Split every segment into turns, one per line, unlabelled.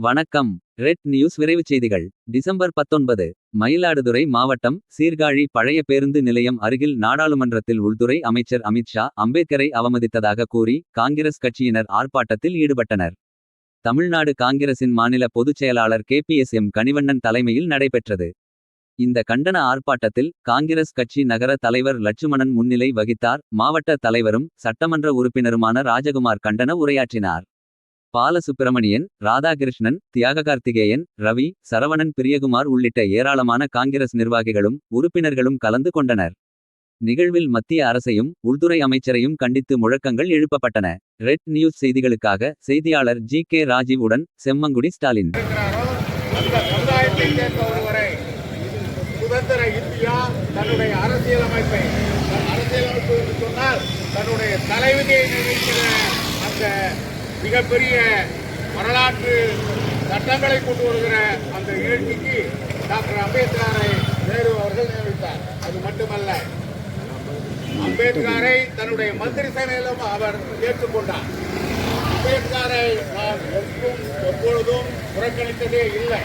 வணக்கம். Red news விரைவுச் செய்திகள். டிசம்பர் பத்தொன்பது மயிலாடுதுறை மாவட்டம் சீர்காழி பழைய பேருந்து நிலையம் அருகில் நாடாளுமன்றத்தில் உள்துறை அமைச்சர் அமித்ஷா அம்பேத்கரை அவமதித்ததாக கூறி காங்கிரஸ் கட்சியினர் ஆர்ப்பாட்டத்தில் ஈடுபட்டனர். தமிழ்நாடு காங்கிரசின் மாநில பொதுச் செயலாளர் K P S M Kanivannan தலைமையில் நடைபெற்றது. இந்த கண்டன ஆர்ப்பாட்டத்தில் காங்கிரஸ் கட்சி நகர தலைவர் லட்சுமணன் முன்னிலை வகித்தார். மாவட்ட தலைவரும் சட்டமன்ற உறுப்பினருமான ராஜகுமார் கண்டன உரையாற்றினார். பாலசுப்பிரமணியன் ராதாகிருஷ்ணன் தியாககார்த்திகேயன் ரவி சரவணன் பிரியகுமார் உள்ளிட்ட ஏராளமான காங்கிரஸ் நிர்வாகிகளும் உறுப்பினர்களும் கலந்து கொண்டனர். நிகழ்வில் மத்திய அரசையும் உள்துறை அமைச்சரையும் கண்டித்து முழக்கங்கள் எழுப்பப்பட்டன. ரெட் நியூஸ் செய்திகளுக்காக செய்தியாளர் ஜி கே ராஜீவ் உடன் செம்மங்குடி ஸ்டாலின்.
சுதந்திர இந்தியா தன்னுடைய அரசியலமைப்பை அரசியலமைப்பு சொன்னால் தன்னுடைய தலைவிதியை நிர்ணயிக்கிற அந்த மிகப்பெரிய வரலாற்று சட்டங்களை கொண்டு வருகிற அந்த நிகழ்ச்சிக்கு டாக்டர் அம்பேத்கரை நேரு அவர்கள் நியமித்தார். அது மட்டுமல்ல அம்பேத்கரை தன்னுடைய மந்திரி சபையிலும் அவர் ஏற்றுக்கொண்டார். அம்பேத்கரை நான் எப்பவும் எப்பொழுதும் புறக்கணித்ததே இல்லை.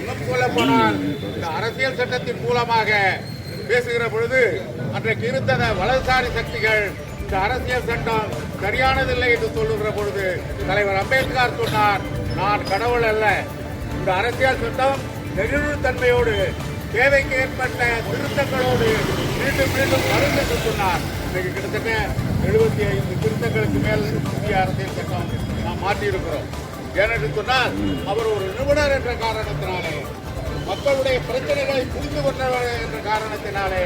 இன்னும் சொல்ல போனால் இந்த அரசியல் சட்டத்தின் மூலமாக பேசுகிற பொழுது அன்றைக்கு இருந்த வலதுசாரி சக்திகள் இந்த அரசியல் சட்டம் சரியானதில்லை என்று சொல்லுகிற பொழுது தலைவர் அம்பேத்கர் சொன்னார் நான் கடவுள் அல்ல. இந்த அரசியல் சட்டம் நெகிழ்வுத்தன்மையோடு தேவைக்கு ஏற்பட்ட திருத்தங்களோடு மீண்டும் மீண்டும் வரும் என்று சொன்னார். இன்னைக்கு கிட்டத்தட்ட எழுபத்தி ஐந்து திருத்தங்களுக்கு மேல் இந்திய அரசியல் சட்டம் நாம் மாற்றியிருக்கிறோம். ஏனென்று சொன்னால் அவர் ஒரு நிபுணர் என்ற காரணத்தினாலே மக்களுடைய பிரச்சனைகளை புரிந்து கொண்டவர் என்ற காரணத்தினாலே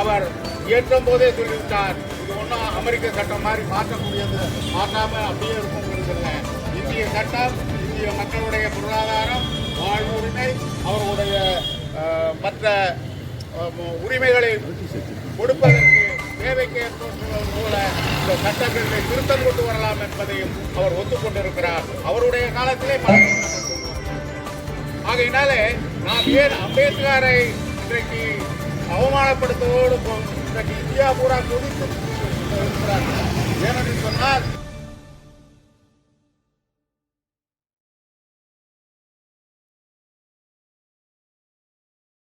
அவர் இயற்றும் போதே சொல்லிவிட்டார். இது ஒன்றும் அமெரிக்க சட்டம் மாதிரி மாற்றக்கூடியது. மாற்றாமல் அப்படியே இருக்குங்கிறது இல்லை இந்திய சட்டம் இந்திய மக்களுடைய பொருளாதாரம் வாழ்வுரிமை அவர்களுடைய மற்ற உரிமைகளை கொடுப்பதற்கு தேவைக்கு போல இந்த சட்டங்களை திருத்தம் கொண்டு வரலாம் என்பதையும் அவர் ஒத்துக்கொண்டிருக்கிறார். அவருடைய காலத்திலே ஆகையினாலே நாம் ஏன் அம்பேத்கரை இன்றைக்கு அவமானப்படுத்தவோடு இன்றைக்கு இந்தியா பூரா கொதித்து ஏனென்று சொன்னால்